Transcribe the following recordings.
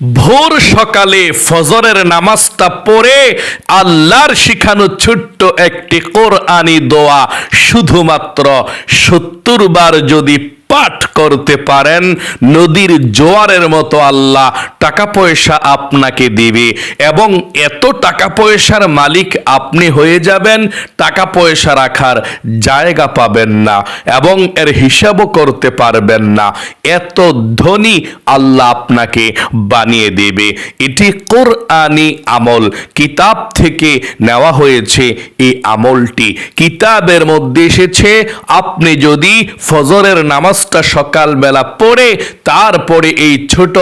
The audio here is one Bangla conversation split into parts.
ভোর সকালে ফজরের নামাজটা পড়ে আল্লাহর শিখানো ছোট্ট একটি কোরআনি দোয়া, শুধুমাত্র সত্তর বার যদি পাঠ করতে পারেন, নদীর জোয়ারের মতো আল্লাহ টাকা পয়সা আপনাকে দিবে এবং এত টাকা পয়সার মালিক আপনি হয়ে যাবেন, টাকা পয়সা রাখার জায়গা পাবেন না এবং এর হিসাবও করতে পারবেন না। এত ধনী আল্লাহ আপনাকে বানিয়ে দেবে। এটি কোরআনি আমল। কিতাব থেকে নেওয়া হয়েছে এই আমলটি। কিতাবের মধ্যে এসেছে, আপনি যদি ফজরের নামাজটা সকালবেলা পড়ে তারপরে এই ছোট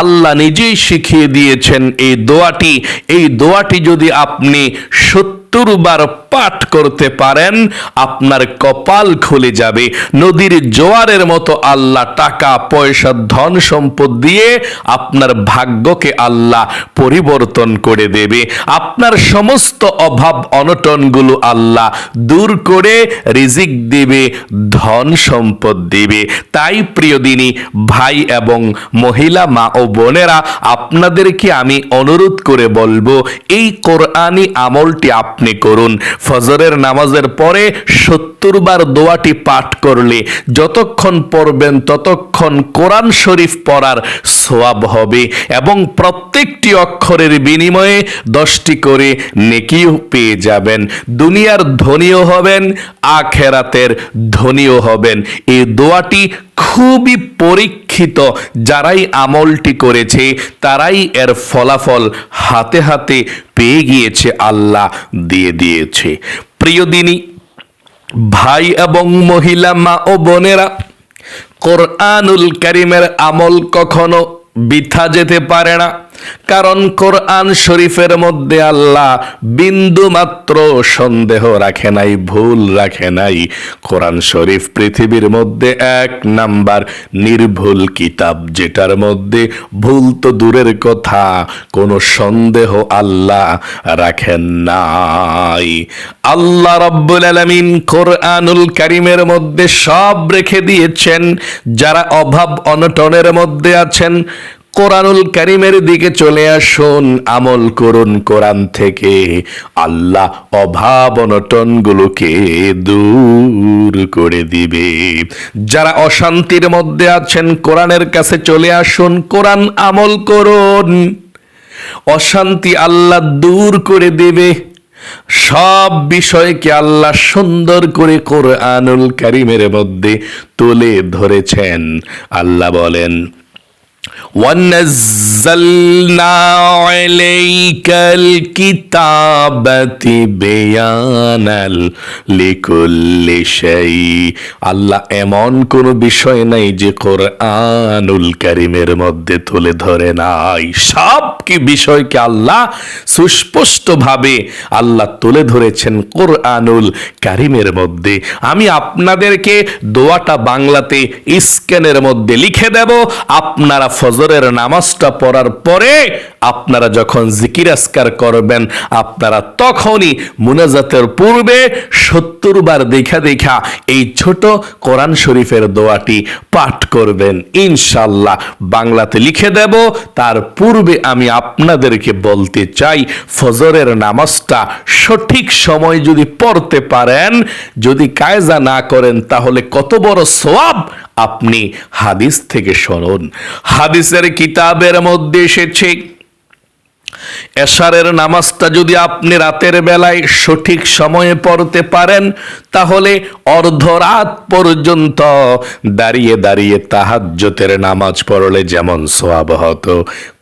আল্লাহ নিজেই শিখিয়ে দিয়েছেন এই দোয়াটি। এই দোয়াটি যদি আপনি সত্য বার পাঠ করতে পারেন, আপনার কপাল খুলে যাবে। নদীর জোয়ারের মতো আল্লাহ টাকা, পয়সা, ধন সম্পদ দিয়ে আপনার ভাগ্যকে আল্লাহ পরিবর্তন করে দেবে। আপনার সমস্ত অভাব অনটনগুলো আল্লাহ দূর করে রিজিক দিবে, ধন সম্পদ দিবে। তাই প্রিয় দিনী, ভাই এবং মহিলা, মা ও বোনেরা, আপনাদেরকে আমি অনুরোধ করে বলব, এই কোরআনি আমলটি আপনি করুন। ফজরের নামাজের পরে সত্তর বার দোয়াটি পাঠ করলে যতক্ষণ পড়বেন ততক্ষণ কোরআন শরীফ পড়ার সোয়াব হবে এবং প্রত্যেকটি অক্ষরের বিনিময়ে দশটি করে নেকিও পেয়ে যাবেন। দুনিয়ার ধনীও হবেন, আখেরাতের ধনীও হবেন। এই দোয়াটি খুবই পরীক্ষিত, যারাই আমলটি করেছে, তারাই এর ফলাফল হাতে হাতে পেয়ে গিয়েছে, আল্লাহ দিয়ে দিয়েছে। প্রিয় দিনী, ভাই এবং মহিলা, মা ও বোনেরা, কোরআনুল করিমের আমল কখনো বৃথা যেতে পারে না। কারণ কোরআন শরীফের মধ্যে আল্লাহ বিন্দু মাত্র সন্দেহ রাখে নাই, ভুল রাখে নাই। কোরআন শরীফ পৃথিবীর মধ্যে এক নাম্বার নির্ভুল কিতাব, যেটার মধ্যে ভুল তো দূরের কথা, কোনো সন্দেহ আল্লাহ রাখেন নাই। আল্লাহ রব্বুল আলামিন কোরআনুল কারিমের মধ্যে সব রেখে দিয়েছেন, যারা অভাব অনটনের মধ্যে আছেন কোরআনুল কারিমের দিকে চলে আসুন, আমল করুন কোরআন থেকে। আল্লাহ অভাব অনটনগুলোকে দূর করে দিবে। যারা অশান্তির মধ্যে আছেন, কোরআনের কাছে চলে আসুন, কোরআন আমল করুন। অশান্তি আল্লাহ দূর করে দেবে। সব বিষয়কে আল্লাহ সুন্দর করে কোরআনুল কারিমের মধ্যে তুলে ধরেছেন। আল্লাহ বলেন ونزلنا عليك الكتاب بيانا لكل شيء আল্লাহ এমন কোন বিষয় নাই যে কোরআনুল কারিমের মধ্যে তুলে ধরে নাই সব কি বিষয়কে আল্লাহ সুস্পষ্টভাবে আল্লাহ তুলে ধরেছেন কোরআনুল কারিমের মধ্যে আমি আপনাদেরকে দোয়াটা বাংলাতে স্ক্যানের মধ্যে লিখে দেব আপনারা ফজরের নামাজটা পড়ার পরে আপনারা যখন জিকির আসকার করবেন, আপনারা তখনই মুনাজাতের পূর্বে সত্তর বার দেখা দেখা এই ছোট কোরআন শরীফের দোয়াটি পাঠ করবেন। ইনশাল্লাহ বাংলাতে লিখে দেব, তার পূর্বে আমি আপনাদেরকে বলতে চাই, ফজরের নামাজটা সঠিক সময় যদি পড়তে পারেন, যদি কায়জা না করেন, তাহলে কত বড় সোয়াব আপনি হাদিস থেকে শুনুন। হাদিসের কিতাবের মধ্যে এসেছে, এশারের নামাজটা যদি আপনি রাতের বেলায় সঠিক সময়ে পড়তে পারেন, তাহলে অর্ধরাত পর্যন্ত দাঁড়িয়ে দাঁড়িয়ে তাহাজ্জতের নামাজ পড়লে যেমন সোয়াব হতো,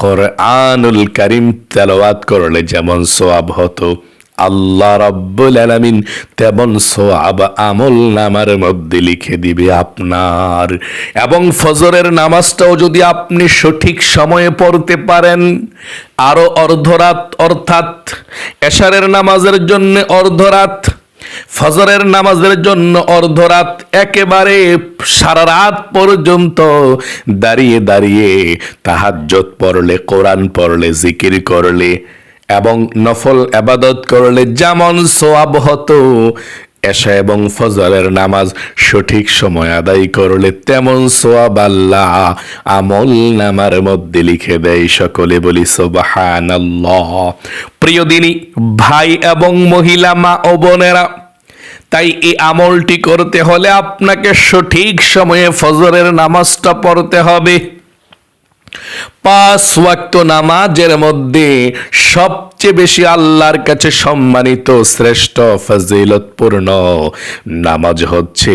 কোরআনুল কারিম তেলাওয়াত করলে যেমন সোয়াব হতো। আল্লাহ রব্বুল আলামিন তেমন সোয়াব আমল নামার মধ্যে লিখে দিবে আপনার। এবং ফজরের নামাজটাও যদি আপনি সঠিক সময়ে পড়তে পারেন, আরও অর্ধরাত অর্থাৎ এশারের নামাজের জন্য অর্ধরাত, ফজরের নামাজের জন্য অর্ধরাত একেবারে সারা রাত পর্যন্ত দাঁড়িয়ে দাঁড়িয়ে তাহাজ্জত পড়লে, কোরআন পড়লে, জিকির করলে এবং নফল আবাদত করলে যেমন সোয়াব হতো, এশা এবং ফজরের নামাজ সঠিক সময় আদায় করলে তেমন সোয়াব আল্লাহ। আমল নামার মধ্যে লিখে দেয় সকলে বলি সোবাহান প্রিয় দিনী, ভাই এবং মহিলা, মা ও বোনেরা, তাই এই আমলটি করতে হলে আপনাকে সঠিক সময়ে ফজরের নামাজটা পড়তে হবে। পাঁচ ওয়াক্ত নামাজের মধ্যে সবচেয়ে বেশি আল্লাহর কাছে সম্মানিত শ্রেষ্ঠ ফজিলতপূর্ণ নামাজ হচ্ছে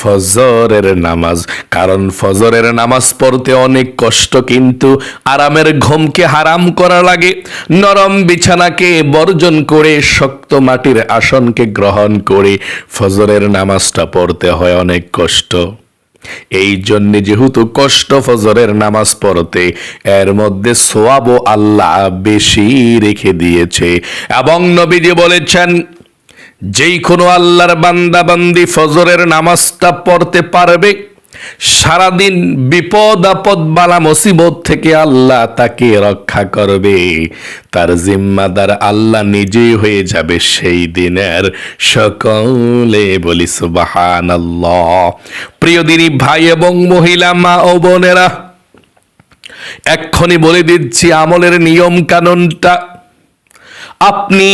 ফজরের নামাজ। কারণ ফজরের নামাজ পড়তে অনেক কষ্ট, কিন্তু আরামের ঘুমকে হারাম করা লাগে। নরম বিছানাকে বর্জন করে, শক্ত মাটির আসনকে গ্রহণ করে ফজরের নামাজটা পড়তে হয় অনেক কষ্ট। এই জন্যে যেহেতু কষ্ট ফজরের নামাজ পড়তে, এর মধ্যে সোয়াব আল্লাহ বেশি রেখে দিয়েছে। এবং নবীজি বলেছেন, যেই কোনো আল্লাহর বান্দা বান্দি ফজরের নামাজটা পড়তে পারবে সারাদিন বিপদ, আপদ, বালা, মুসিবত থেকে আল্লাহ তাকে রক্ষা করবে। তার জিম্মাদার আল্লাহ নিজেই হয়ে যাবে সেই দিনের সকলে। বলি সুবাহান প্রিয় দিনী ভাই এবং মহিলা, মা ও বোনেরা, এক্ষুনি বলে দিচ্ছি আমলের নিয়ম কানুনটা আপনি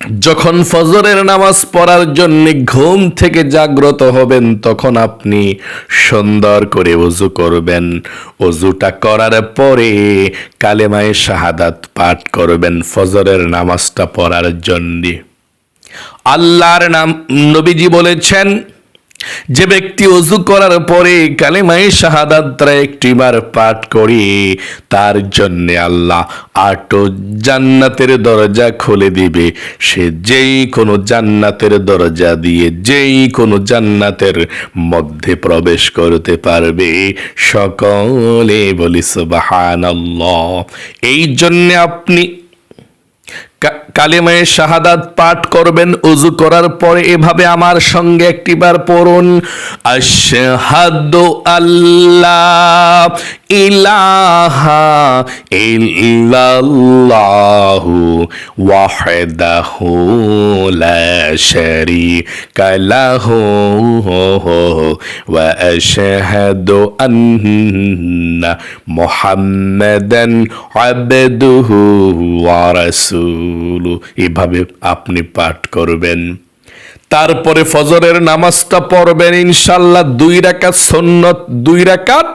যখন ফজরের নামাজ পড়ার জন্য ঘুম থেকে জাগ্রত হবেন, তখন আপনি সুন্দর করে অজু করবেন। অজুটা করার পরে কালেমায় শাহাদাত পাঠ করবেন ফজরের নামাজটা পড়ার জন্য। আল্লাহর নাম নবীজি বলেছেন যে ব্যক্তি অজু করার পরে কালেমাই শাহাদাতরা একটিবার পাঠ করি, তার জন্য আল্লাহ আটো জান্নাতের দরজা খুলে দিবে। সে যেই কোনো জান্নাতের দরজা দিয়ে যেই কোনো জান্নাতের মধ্যে প্রবেশ করতে পারবে। সকলে বলি, সুবহানাল্লাহ। এই জন্য আপনি কালেমায়ে শাহাদাত পাঠ করবেন উজু করার পরে এভাবে আমার সঙ্গে একটিবার পড়ুন, আশহাদু আল্লাহ ইলাহা ইল্লাল্লাহু ওয়াহদাহু লা শারীকা লাহু এভাবে আপনি পাঠ করবেন। তারপরে ফজরের নামাজটা পড়বেন ইনশাল্লাহ দুই রাকাত সন্ন্যত দুই রাকাত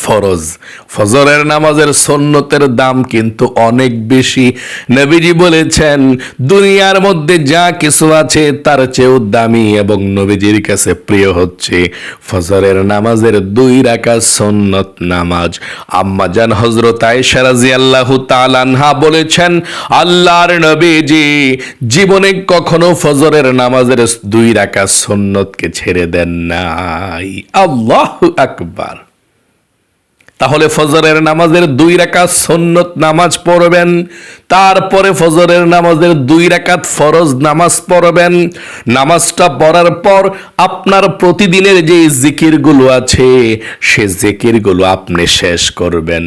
ফরজ। ফজরের নামাজের সন্নতের দাম কিন্তু অনেক বেশি। নবীজি বলেছেন, দুনিয়ার মধ্যে যা কিছু আছে তার চেয়েও দামি এবং নবীজির কাছে প্রিয় হচ্ছে ফজরের নামাজের দুই রাকাত সন্নত নামাজ। আম্মা জান হজরত আয়েশা রাদিয়াল্লাহু তাআলা আনহা বলেছেন, আল্লাহর নবীজি জীবনে কখনো ফজরের নামাজের দুই রাকাত সন্নতকে ছেড়ে দেন নাই। আল্লাহু আকবার। তাহলে ফজরের নামাজের দুই রাকাত সন্নত নামাজ পড়বেন, তারপরে ফজরের নামাজের দুই রাকাত ফরজ নামাজ পড়বেন। নামাজটা পড়ার পর আপনার প্রতিদিনের যে জিকিরগুলো আছে, সে জিকিরগুলো আপনি শেষ করবেন।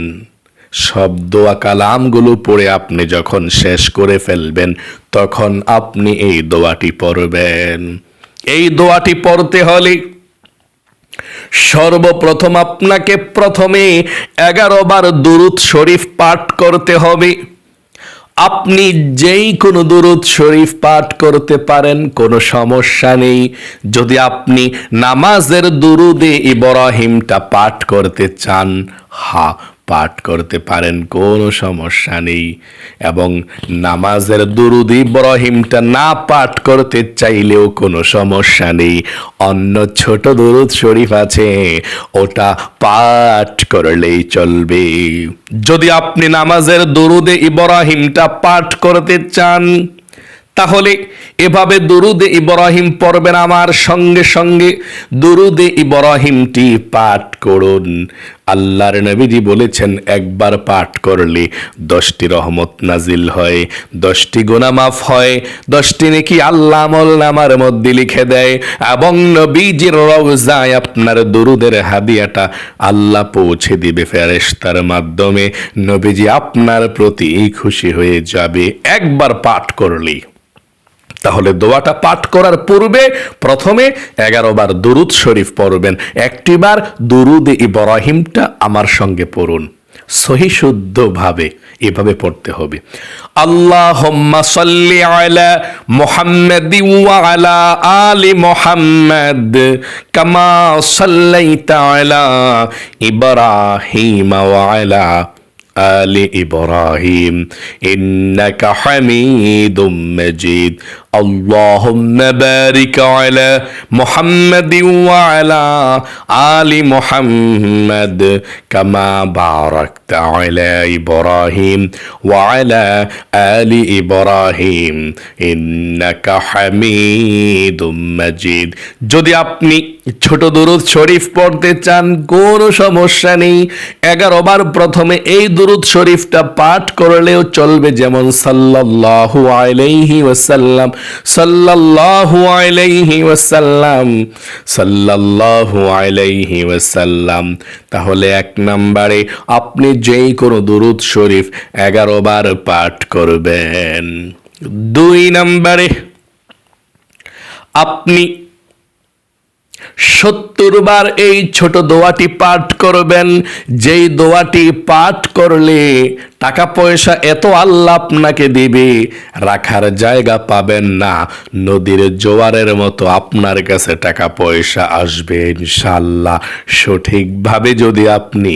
সব দোয়া কালামগুলো পড়ে আপনি যখন শেষ করে ফেলবেন, তখন আপনি এই দোয়াটি পড়বেন। এই দোয়াটি পড়তে হলে সর্বপ্রথম আপনাকে প্রথমে এগারো বার দুরুদ শরীফ পাঠ করতে হবে। আপনি যেই কোনো দুরুদ শরীফ পাঠ করতে পারেন, কোনো সমস্যা নেই। যদি আপনি নামাজের দুরুদে ইব্রাহিমটা পাঠ করতে চান, হা পাঠ করতে পারেন, কোনো সমস্যা নেই। এবং নামাজের দুরুদ ইব্রাহিমটা না পাঠ করতে চাইলেও কোনো সমস্যা নেই। অন্য ছোট দুরুদ শরীফ আছে, ওটা পাঠ করলেই চলবে। যদি আপনি নামাজের দুরুদে ইব্রাহিমটা পাঠ করতে চান, তাহলে এভাবে দুরুদে ইব্রাহিম পড়বেন আমার সঙ্গে সঙ্গে। দুরুদে ইব্রাহিমটি পাঠ করুন। আল্লাহর নবীজি বলেছেন, একবার পাঠ করলে দশটি রহমত নাজিল হয়, দশটি গুনাহ মাফ হয়, দশটি নাকি আল্লাহ আমল নামার মধ্যে লিখে দেয় এবং নবীজির রওজায় আপনার দুরুদের হাদিয়াটা আল্লাহ পৌঁছে দিবে ফেরেশতার মাধ্যমে। নবীজি আপনার প্রতি খুশি হয়ে যাবে, একবার পাঠ করলেই। তাহলে দোয়াটা পাঠ করার পূর্বে প্রথমে এগারো বার দুরুদ শরীফ পড়বেন একটিবার দুরুদ ইব্রাহিমটা আমার সঙ্গে পড়ুন সহি শুদ্ধভাবে এভাবে পড়তে হবে আল্লাহ সাল্লি আলা মুহাম্মাদ ওয়া আলা আলি মুহাম্মাদ কামা সাল্লাইতা আলা ইব্রাহিম ওয়া আলা آل إبراهيم إنك حميد مجيد اللهم بارك على محمد وعلى آل محمد كما باركت على إبراهيم وعلى آل إبراهيم إنك حميد مجيد যদি আপনি ছোট দরুদ শরীফ পড়তে চান কোনো সমস্যা নেই এগারো বার প্রথমে এই দুরুদ শরীফটা পাঠ করলেও চলবে যেমন সাল্লাল্লাহু আলাইহি ওয়াসাল্লাম সাল্লাল্লাহু আলাইহি ওয়াসাল্লাম, সাল্লাল্লাহু আলাইহি ওয়াসাল্লাম। তাহলে এক নম্বরে আপনি যেই কোনো দুরুদ শরীফ এগারো বার পাঠ করবেন। দুই নম্বরে আপনি সত্তর বার এই ছোট দোয়াটি পাঠ করবেন। যেই দোয়াটি পাঠ করলে টাকা পয়সা এত আল্লাহ আপনাকে দিবে, রাখার জায়গা পাবেন না। নদীর জোয়ারের মতো আপনার কাছে টাকা পয়সা আসবে ইনশাল্লাহ সঠিকভাবে যদি আপনি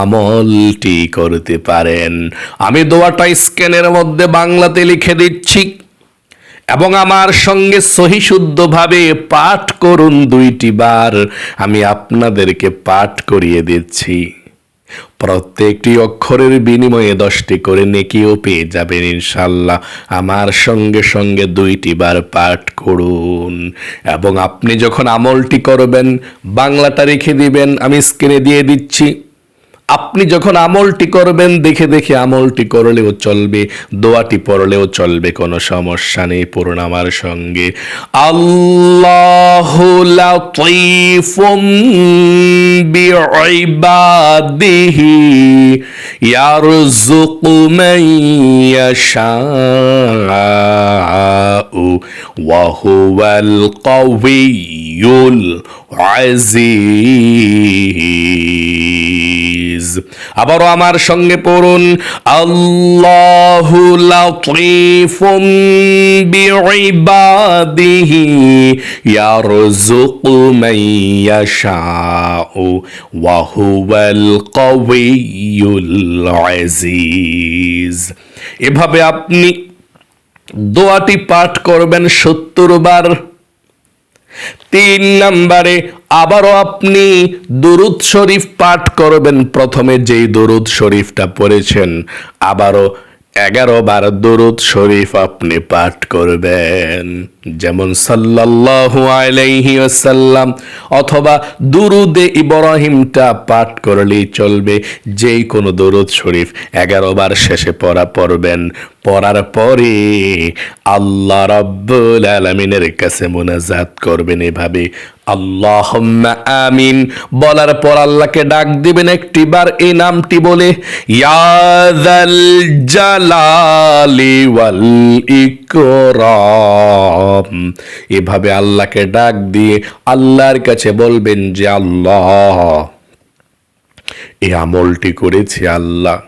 আমলটি করতে পারেন। আমি দোয়াটা স্ক্যানের মধ্যে বাংলাতে লিখে দিচ্ছি। এবং আমার সঙ্গে সহি শুদ্ধভাবে পাঠ করুন দুইটি বার। আমি আপনাদেরকে পাঠ করিয়ে দিচ্ছি। প্রত্যেকটি অক্ষরের বিনিময়ে দশটি করে নেকিও পেয়ে যাবেন ইনশাল্লাহ আমার সঙ্গে সঙ্গে দুইটি বার পাঠ করুন। এবং আপনি যখন আমলটি করবেন বাংলাটা রেখে দিবেন, আমি স্ক্রিনে দিয়ে দিচ্ছি। আপনি যখন আমলটি করবেন, দেখে দেখে আমলটি করলেও চলবে, দোয়াটি পড়লেও চলবে, কোনো সমস্যা নেই, পড়ুন আমার সঙ্গে। আল্লাহ লাতীফুম বিইবাদিহি, ইয়ারযুকু মান আজিজ আবারও আমার সঙ্গে পড়ুন। আল্লাহু এভাবে আপনি দোয়াটি পাঠ করবেন সত্তর বার তিন নম্বরে আবারও আপনি দরুদ শরীফ পাঠ করবেন। প্রথমে যেই দরুদ শরীফটা পড়েছেন, আবারও এগারো বার দরুদ শরীফ আপনি পাঠ করবেন। যেমন সাল্লাল্লাহু আলাইহি ওয়াসাল্লাম, অথবা দুরুদে ইব্রাহিমটা পাঠ করলেই চলবে, যেই কোনো দরুদ শরীফ এগারো বার শেষে পড়া পড়বেন। পড়ার পরে আল্লাহ রাব্বুল আলামিনের কাছে মোনাজাত করবেন এভাবে আল্লাহ আমিন। বলার পর আল্লাহকে ডাক দিবেন একটি বার এই নামটি বলে ইয়াদাল জালালি ওয়াল ইকরাম। এভাবে আল্লাহকে ডাক দিয়ে আল্লাহর কাছে বলবেন যে আল্লাহ এই আমলটি করেছে আল্লাহ।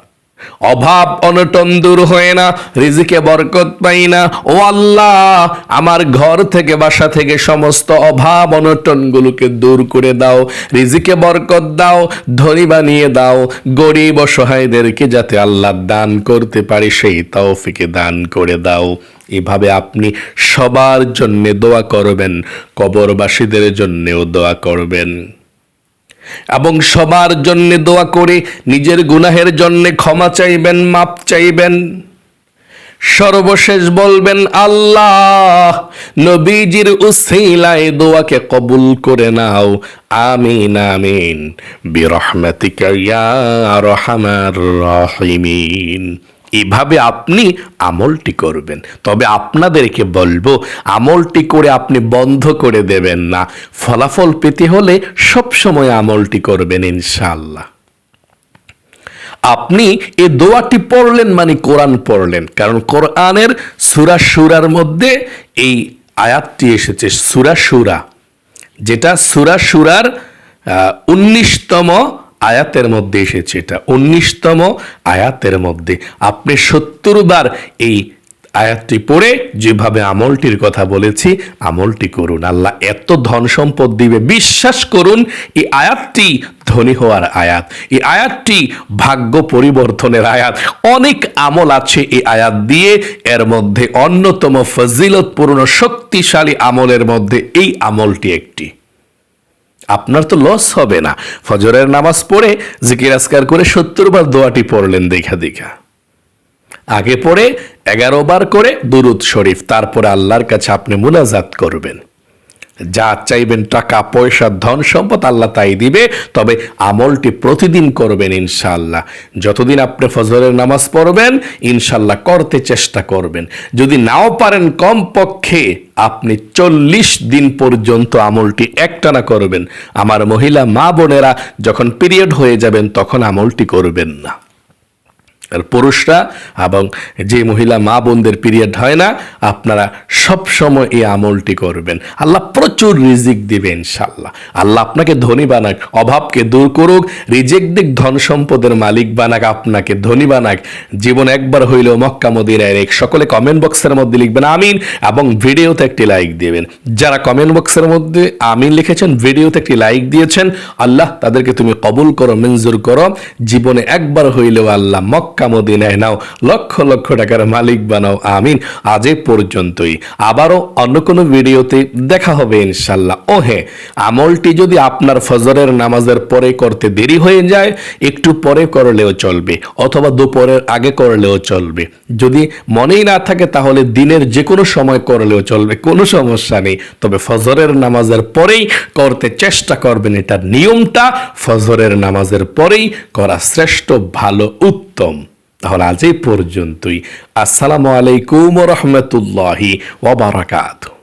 অভাব অনটন দূর হয় না, রিজিকে বরকত পাই না। ও আল্লাহ, আমার ঘর থেকে, বাসা থেকে সমস্ত অভাব অনটন গুলোকে দূর করে দাও, রিজিকে বরকত দাও, ধনী বানিয়ে দাও, গরিব অসহায়দেরকে যাতে আল্লাহ দান করতে পারি, সেই তৌফিকে দান করে দাও। এভাবে আপনি সবার জন্য দোয়া করবেন, কবরবাসীদের জন্যেও দোয়া করবেন। এবং সবার জন্য দোয়া করে নিজের গুনাহের জন্য ক্ষমা চাইবেন মাপ চাইবেন। সর্বশেষ বলবেন, আল্লাহ, নবীজির উসিলায় দোয়াকে কবুল করে নাও। আমিন আমিন। বিরহমাতিকা ইয়া আরহামার রাহিমিন। এভাবে আপনি আমলটি করবেন। তবে আপনাদেরকে বলব, আমলটি করে আপনি বন্ধ করে দেবেন না। ফলাফল পেতে হলে সব সময় আমলটি করবেন ইনশাআল্লাহ। আপনি এই দোয়াটি পড়লেন মানে কোরআন পড়লেন। কারণ কোরআনের সুরা সুরার মধ্যে এই আয়াতটি এসেছে, সুরা সুরা। যেটা সুরা সুরার উনিশতম আয়াতের মধ্যে এসেছে এটা। উনিশতম আয়াতের মধ্যে। আপনি সত্তর বার এই আয়াতটি পড়ে যেভাবে আমলটির কথা বলেছি, আমলটি করুন। আল্লাহ এত ধন সম্পদ দিবে। বিশ্বাস করুন, এই আয়াতটি ধনী হওয়ার আয়াত, এই আয়াতটি ভাগ্য পরিবর্তনের আয়াত। অনেক আমল আছে এই আয়াত দিয়ে। এর মধ্যে অন্যতম ফজিলতপূর্ণ, শক্তিশালী আমলের মধ্যে এই আমলটি একটি। আপনার তো লস হবে না। ফজরের নামাজ পড়ে জিকির আসকার করে সত্তর বার দোয়াটি পড়লেন দেখা দেখা। আগে পড়ে এগারো বার করে দুরুদ শরীফ, তারপরে আল্লাহর কাছে আপনি মুনাজাত করবেন। যা চাইবেন টাকা, পয়সা, ধন সম্পদ আল্লাহ তাই দিবে, তবে আমলটি প্রতিদিন করবেন ইনশাআল্লাহ। যতদিন আপনি ফজরের নামাজ পড়বেন ইনশাল্লাহ করতে চেষ্টা করবেন। যদি নাও পারেন কমপক্ষে আপনি চল্লিশ দিন পর্যন্ত আমলটি একটানা করবেন। আমার মহিলা মা বোনেরা যখন পিরিয়ড হয়ে যাবেন, তখন আমলটি করবেন না। আর পুরুষরা এবং যে মহিলা মা বোনদের পিরিয়ড হয় না, আপনারা সব সময় এই আমলটি করবেন। আল্লাহ প্রচুর রিজিক দিবে ইনশাল্লাহ আল্লাহ আপনাকে ধনী বানাক, অভাবকে দূর করুক, রিজেক দিক ধন সম্পদের মালিক বানাক, আপনাকে ধনী বানাক। জীবন একবার হইলেও মক্কা মদিনায় এক সকলে কমেন্ট বক্সের মধ্যে লিখবেন আমিন এবং ভিডিওতে একটি লাইক দিবেন। যারা কমেন্ট বক্সের মধ্যে আমিন লিখেছেন, ভিডিওতে একটি লাইক দিয়েছেন, আল্লাহ তাদেরকে তুমি কবুল করো, মঞ্জুর করো। জীবনে একবার হইলেও আল্লাহ মক্কা মদিনায়। নাও, লক্ষ লক্ষ টাকার মালিক বানাও, আমিন। আজ পর্যন্তই। আবারও অন্য কোনো ভিডিওতে দেখা হবে ইনশাল্লাহ। ও হ্যাঁ আমলটি যদি আপনার ফজরের নামাজের পরে করতে দেরি হয়ে যায়, একটু পরে করলেও চলবে, অথবা দুপুরের আগে করলেও চলবে। যদি মনেই না থাকে, তাহলে দিনের যে কোনো সময় করলেও চলবে, কোনো সমস্যা নেই। তবে ফজরের নামাজের পরেই করতে চেষ্টা করবেন, এটার নিয়মটা ফজরের নামাজের পরেই করা শ্রেষ্ঠ, ভালো, উত্তম। তাহলে আজ এই পর্যন্তই। আসসালামু আলাইকুম রহমতুল্লাহি ওবরাকাতুহ